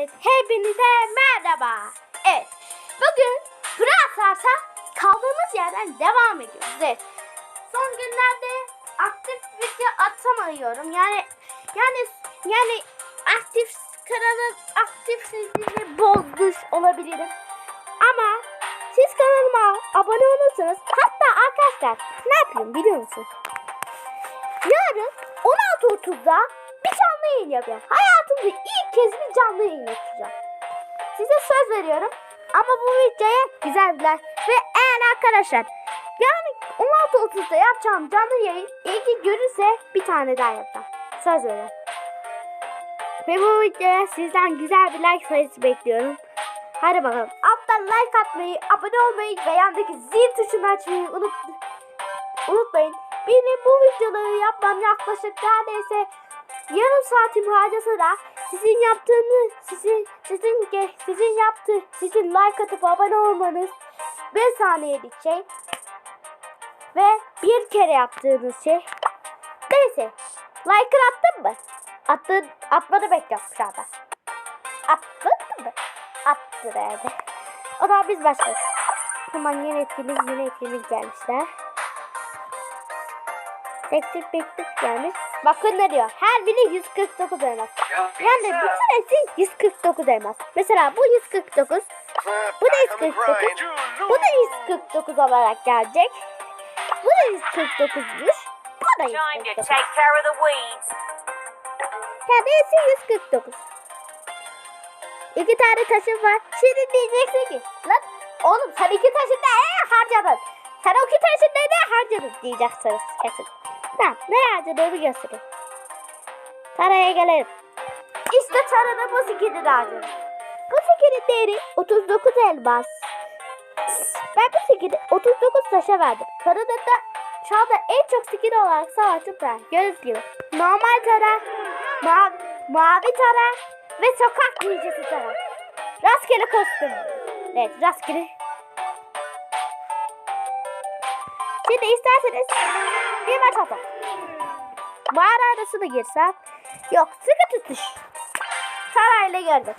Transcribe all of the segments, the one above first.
Evet, hepinize merhaba. Evet, bugün Brawl kaldığımız yerden devam ediyoruz. Evet, son günlerde aktif video atamıyorum. Yani, yani, yani aktif kanalım aktifsizliğini bozmuş olabilirim. Ama siz kanalıma abone olursanız, hatta arkadaşlar ne yapıyorum biliyor musunuz? Yarın 16.30'da bir canlı yayın yapacağım. Hayatımda ilk kez bir canlı yayın yapacağım. Size söz veriyorum. Ama bu videoya güzel bir like ve eğer arkadaşlar yani 16.30'da yapacağım canlı yayın ilgi görürse bir tane daha yapacağım. Söz veriyorum. Ve bu videoya sizden güzel bir like sayısı bekliyorum. Hadi bakalım. Alttan like atmayı, abone olmayı ve yandaki zil tuşunu açmayı unut unutmayın. Benim bu videoları yapmam yaklaşık neredeyse yarım saatim harcasa da sizin yaptığınız, sizin sizin sizin yaptı, sizin like atıp abone olmanız 5 saniyelik şey ve bir kere yaptığınız şey. Neyse, like attın mı? Attın, atmanı bekliyorum şu anda. Attın mı? Attı herhalde. O zaman biz başlayalım. Hemen yeni etkinlik, yeni etkinlik gelmişler. Teklif beklik gelmiş. Bakın ne diyor. Her biri 149 elmas. Yani bütün hepsi 149 elmas. Mesela bu 149. Bu da 149. Bu da 149 olarak gelecek. Bu da 149'muş. Bu da Time to 149. take care of the weeds. Yani hepsi 149. İki tane taşım var. Şimdi diyeceksin ki lan oğlum sen iki taşı ne harcadın? Sen o iki taşı ne harcadın diyeceksiniz kesin. Tamam ne harcadığımı göstereyim. Taraya gelelim. İşte tarada bu sikini de harcadım. Bu sikinin değeri 39 elmas. Ben bu sikini 39 taşa verdim. Tarada da şu anda en çok skin olarak savaşçı tara. Gördüğünüz gibi. Normal tara, mavi, mavi tara ve sokak ninjası tara. Rastgele kostüm. Evet rastgele. Şimdi isterseniz bir maç atalım. Mağara arasına girsem. Yok sıkı tutuş. Sarayla gördüm.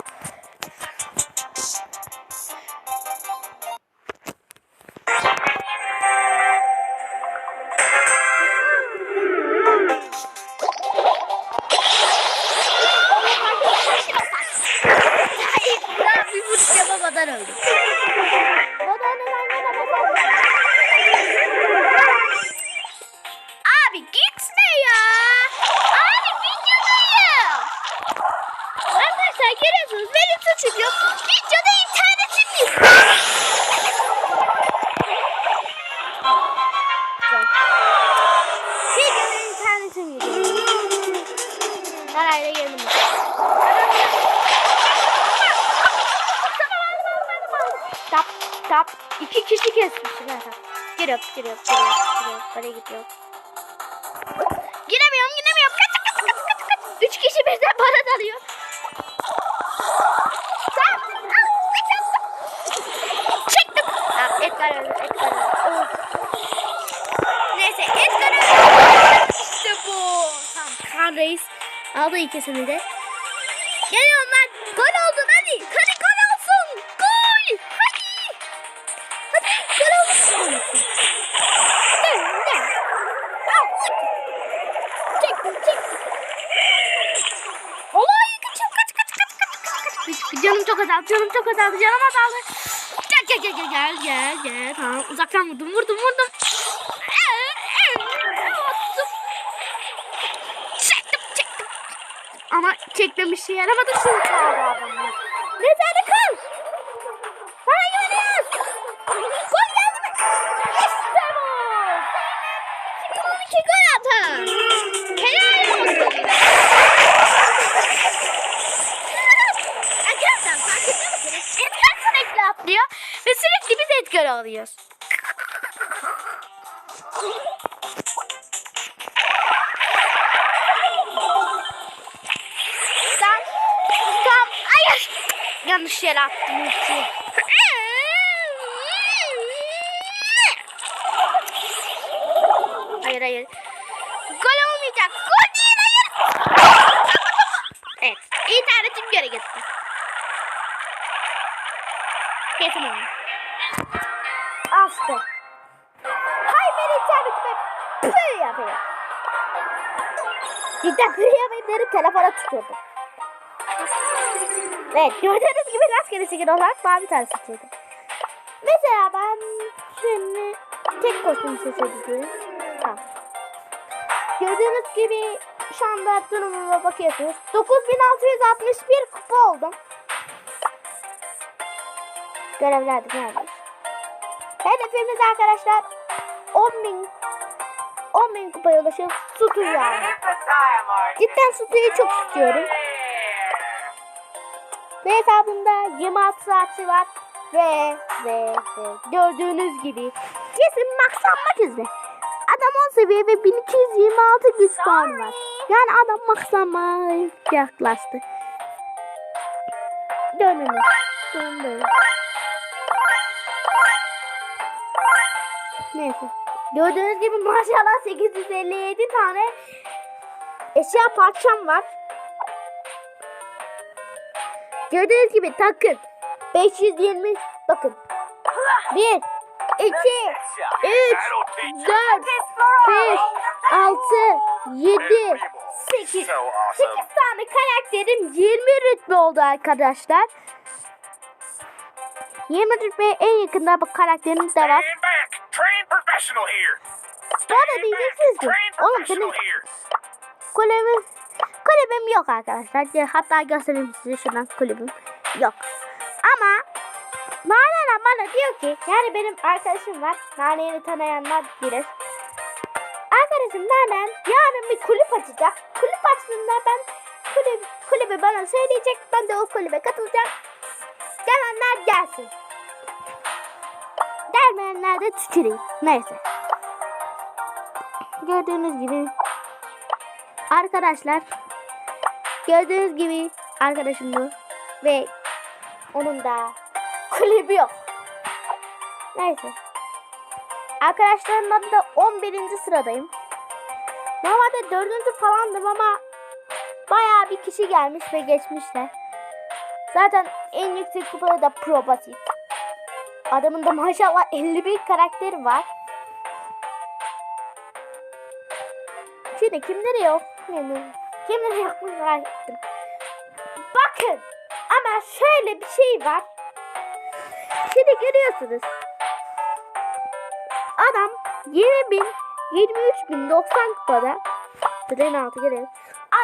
İki kişi kesmişsin ha. Giriyor, giriyor, giriyor, giriyor. Oraya gidiyor. Giremiyorum, giremiyorum. Kaç, kaç, kaç, kaç, kaç. Üç kişi birden bana dalıyor. Çektim. Tamam, Edgar öldü, Edgar öldü. Neyse, Edgar öldü. İşte bu. Tamam, Kaan Reis aldı ikisini de. Geliyorum kaç. Canım çok azaldı. Canım azaldı. Gel, gel, gel, gel, gel, gel. Tamam, uzaktan vurdum, vurdum, vurdum. Çektim, çektim. Ama çekmem işe yaramadı şimdi kaldı adamlar. Mezarda kal. Sana sürekli biz Edgar alıyoruz. Tam, tam, hayır. Yanlış yere attım ultiyi. Hayır hayır. Gol olmayacak. Gol değil hayır. Evet. İnternetim geri gitti. kesin oyun. Cidden yapayım dedim telefona tutuyordum. Evet gördüğünüz gibi rastgele skin olarak mavi tane seçildi. Mesela ben şimdi tek kostüm seçebilirim. Tamam. Gördüğünüz gibi şu anda durumuma bakıyorsunuz. 9661 kupa oldum. Görevlerde neredeyiz? Hedefimiz arkadaşlar 10.000 10.000 kupaya ulaşıp Sutu'yu almak. Cidden Sutu'yu çok istiyorum. Ve hesabımda 26 saati var. Ve ve ve gördüğünüz gibi kesin maksanmak üzere. Adam 10 seviye ve 1226 güç puanı var. Yani adam maksamaya yaklaştı. Dönünüz. Dönün. Neyse. Gördüğünüz gibi maşallah 857 tane eşya parçam var. Gördüğünüz gibi takın. 520 bakın. 1 2 3 4 5 6 7 8 8 tane karakterim 20 rütbe oldu arkadaşlar. 20 rütbeye en yakında bu karakterimiz de var. Bu arada diyeceksiniz ki oğlum here! kulübüm kulübüm yok arkadaşlar. Hatta göstereyim size şuradan kulübüm yok. Ama Nane bana diyor ki yani benim arkadaşım var. Nane'yi tanıyanlar bilir. Arkadaşım Nanen yarın bir kulüp açacak. Kulüp açtığında ben kulüp, kulübü bana söyleyecek. Ben de o kulübe katılacağım. Gelenler gelsin. Gelmeyenler de tüküreyim. Neyse. Gördüğünüz gibi arkadaşlar gördüğünüz gibi arkadaşım bu ve onun da kulübü yok. Neyse. Arkadaşlarımın adı da 11. sıradayım. Normalde 4. falandım ama bayağı bir kişi gelmiş ve geçmişler. Zaten en yüksek kupada da Pro. Adamın da maşallah 51 karakteri var. Şimdi kimleri yok? Kimleri yok merak ettim. Bakın ama şöyle bir şey var. Şimdi görüyorsunuz. Adam 20 bin, 23 bin 90 kupada. Tren altı gelelim.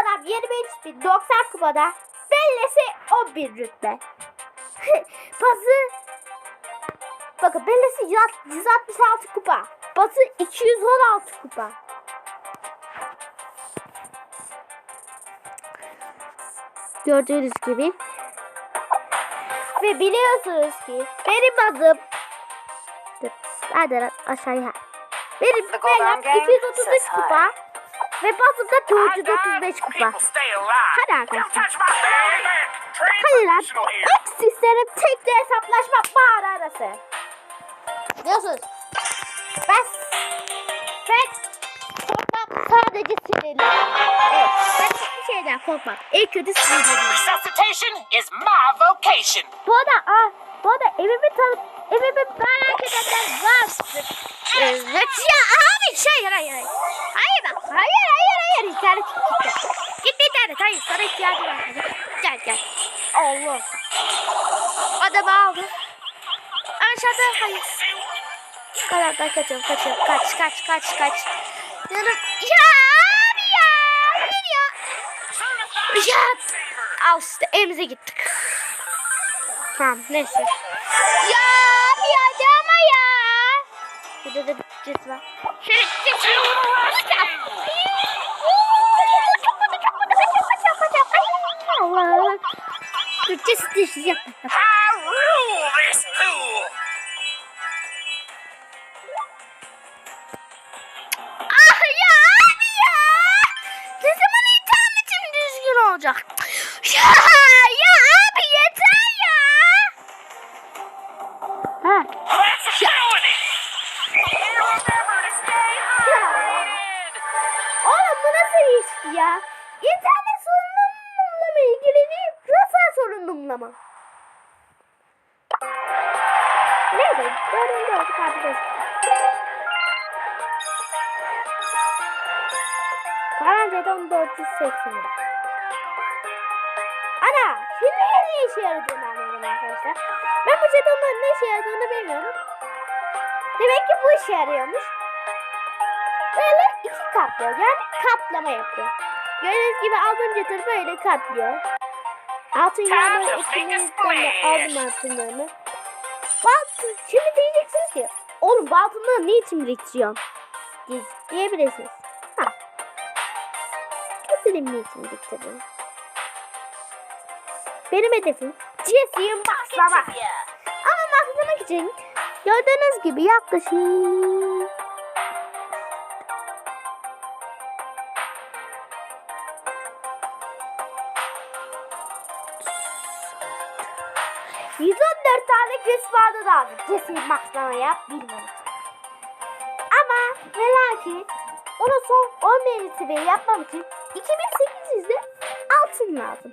Adam 23 bin 90 kupada. Bellesi 11 rütbe. Pası Bakın bellesi 166 kupa. Batı 216 kupa. Gördüğünüz gibi. Ve biliyorsunuz ki benim adım Dur, hadi lan aşağıya. Benim Gang 233 says hi. kupa ve Batı da I died, 435 kupa. Hadi arkadaşlar. Hadi lan. professional here! Hep sistemim tekli hesaplaşma bağır arası. Diyorsunuz. Ben ben korkmam sadece sinirliyim. Evet. Ben hiçbir şeyden korkmam. En kötü sinirliyim. Resuscitation is my vocation. Bu arada, aa, bu arada evimi tanıp evimi merak edenler var. Evet ya abi şey hayır hayır. Hayır bak hayır hayır hayır internet gitti. Gitti internet hayır sana ihtiyacım var. Gel gel. Allah. Adamı aldı. Aşağıda hayır. Ben kaçıyorum kaçıyorum. Kaç kaç kaç kaç. Yanım. Ya abi ya. Hayır ya. Ya. Al işte evimize gittik. Tamam neyse. Ya abi hadi ama ya. Burada da bir cız var. Şöyle cız Allah. Dur cız Ha. Hydrated! Oğlum bu nasıl iş ya? İnternet sorunumla mı ilgili değil, rasa sorunumla mı? Evet. Dördüncü olduk arkadaşlar. Karan jeton 480. Ana! Şimdi ne işe yaradığını anladım arkadaşlar. Ben bu jetonların ne işe yaradığını bilmiyorum. Demek ki bu işe yarıyormuş. Böyle iki katlıyor. Yani katlama yapıyor. Gördüğünüz gibi aldığım jeton böyle katlıyor. Altın yanları etkinlikten de aldım altınlarını. Altın, şimdi diyeceksiniz ki oğlum bu altınları niçin biriktiriyorsun? Diye- Diyebilirsiniz. Ha. Kesin niçin biriktiriyorum. Benim hedefim Jesse'yi maxlamak. Ama maxlamak için gördüğünüz gibi yaklaşık ...114 tane güç puanı lazım. Jesse'yi maxlamaya bilmem. Ama ve lakin ona son 11 seviye yapmam için 2800'de altın lazım.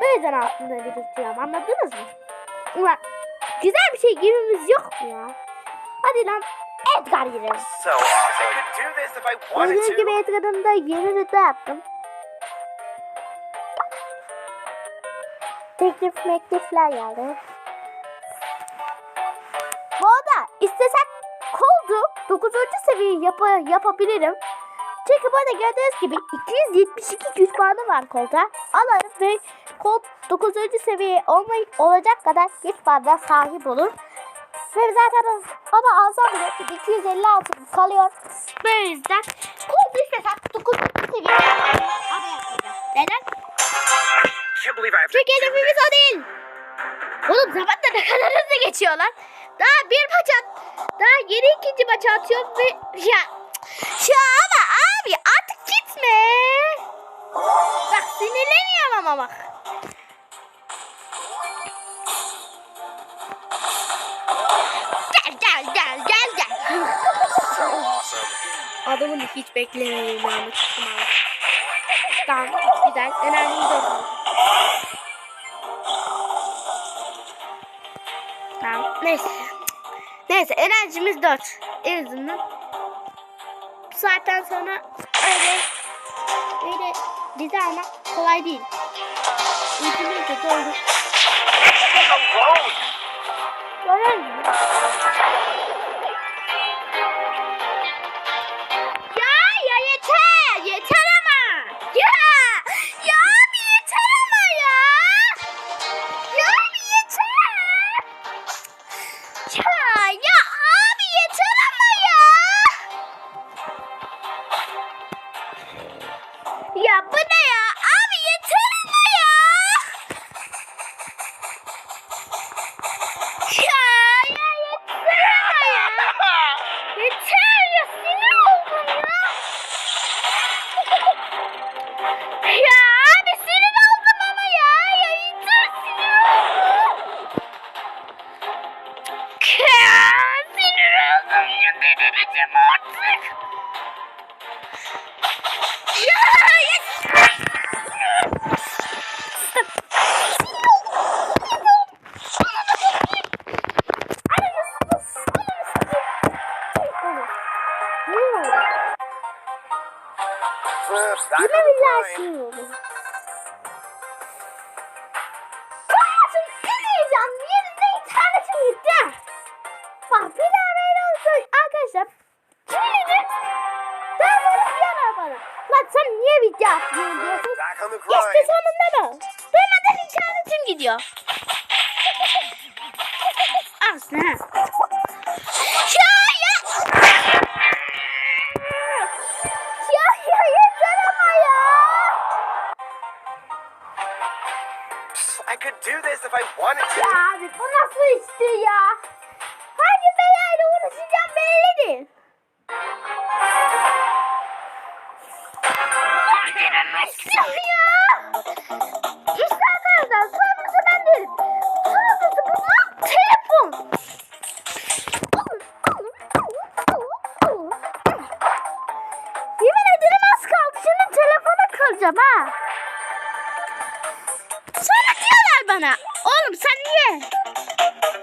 Bu yüzden altında biriktiriyorum anladınız mı? Ulan güzel bir şey gibimiz yok mu ya? Hadi lan Edgar girelim. So Gördüğünüz gibi. Edgar'ın da yeni rütbe yaptım. Teklif meklifler geldi. Bu arada istesek koldu 9. seviye yap yapabilirim. Çünkü burada gördüğünüz gibi 272 güç puanı var kolda. Alırım ve kol 9. seviye olmay olacak kadar güç puanına sahip olur. Ve zaten o da alsam bile 256 kalıyor. Bu yüzden kol istesek 9. seviye Neden? Çünkü hedefimiz o değil. Oğlum zaman da ne kadar hızlı geçiyor lan. Daha bir maç at. Daha yeni ikinci maçı atıyorum ve ya. Ya ama abi artık gitme. Bak sinirleniyorum ama bak. Gel gel gel gel gel. Adamın hiç beklemediğim anı çıktım abi. Tamam güzel. Enerjimi döndüm. Tamam neyse. Neyse enerjimiz 4. En azından. Bu saatten sonra öyle öyle dizi almak kolay değil. Uykumun kötü oldu. Görüyor ya Oldum. Hayatım en heyecanlı yerinde internetim gitti. Bak bir daha böyle olsun arkadaşlar. Kilidi. Ben bunu diyemem bana. Lan sen niye video atmıyorsun diyorsun. İşte sonunda mı? Durmadan internetim gidiyor. Aslında. Ya could do this if I wanted to. Ya abi bu nasıl işte ya? Hangi belayla uğraşacağım belli değil. Ya! İşte arkadaşlar sorumlusu ben telefon. Yemin ederim az kaldı. Şimdi telefonu kıracağım ha. Bana. Oğlum sen niye?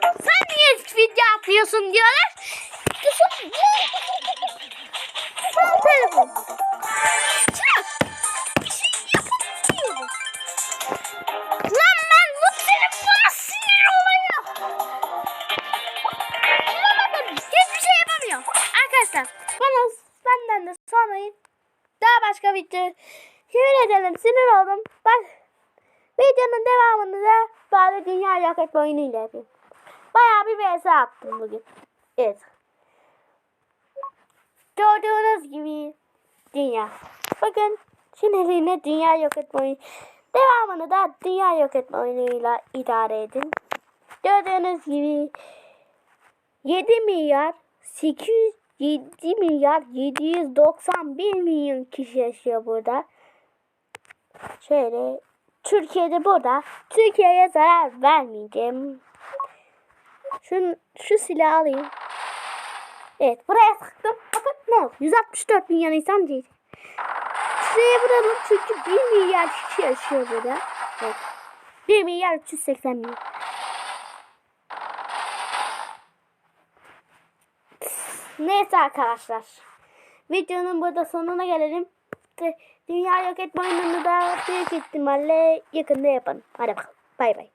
Sen niye video atlıyorsun diyorlar. Videonun devamını da bari dünya yok etme oyunuyla yapayım. Bayağı bir vs attım bugün. Evet. Gördüğünüz gibi dünya. Bakın sinirliğine dünya yok etme oyunu. Devamını da dünya yok etme oyunuyla idare edin. Gördüğünüz gibi 7 milyar 807 milyar 791 milyon kişi yaşıyor burada. Şöyle Türkiye'de burada. Türkiye'ye zarar vermeyeceğim. Şu, şu silahı alayım. Evet buraya sıktım. Bakın ne oldu? 164 milyon insan değil. Şuraya vuralım çünkü 1 milyar kişi yaşıyor burada. Evet. 1 milyar 380 milyon. Neyse arkadaşlar. Videonun burada sonuna gelelim. Dünya yok etme da büyük ihtimalle yakında yapalım. Hadi bakalım. Bay bay.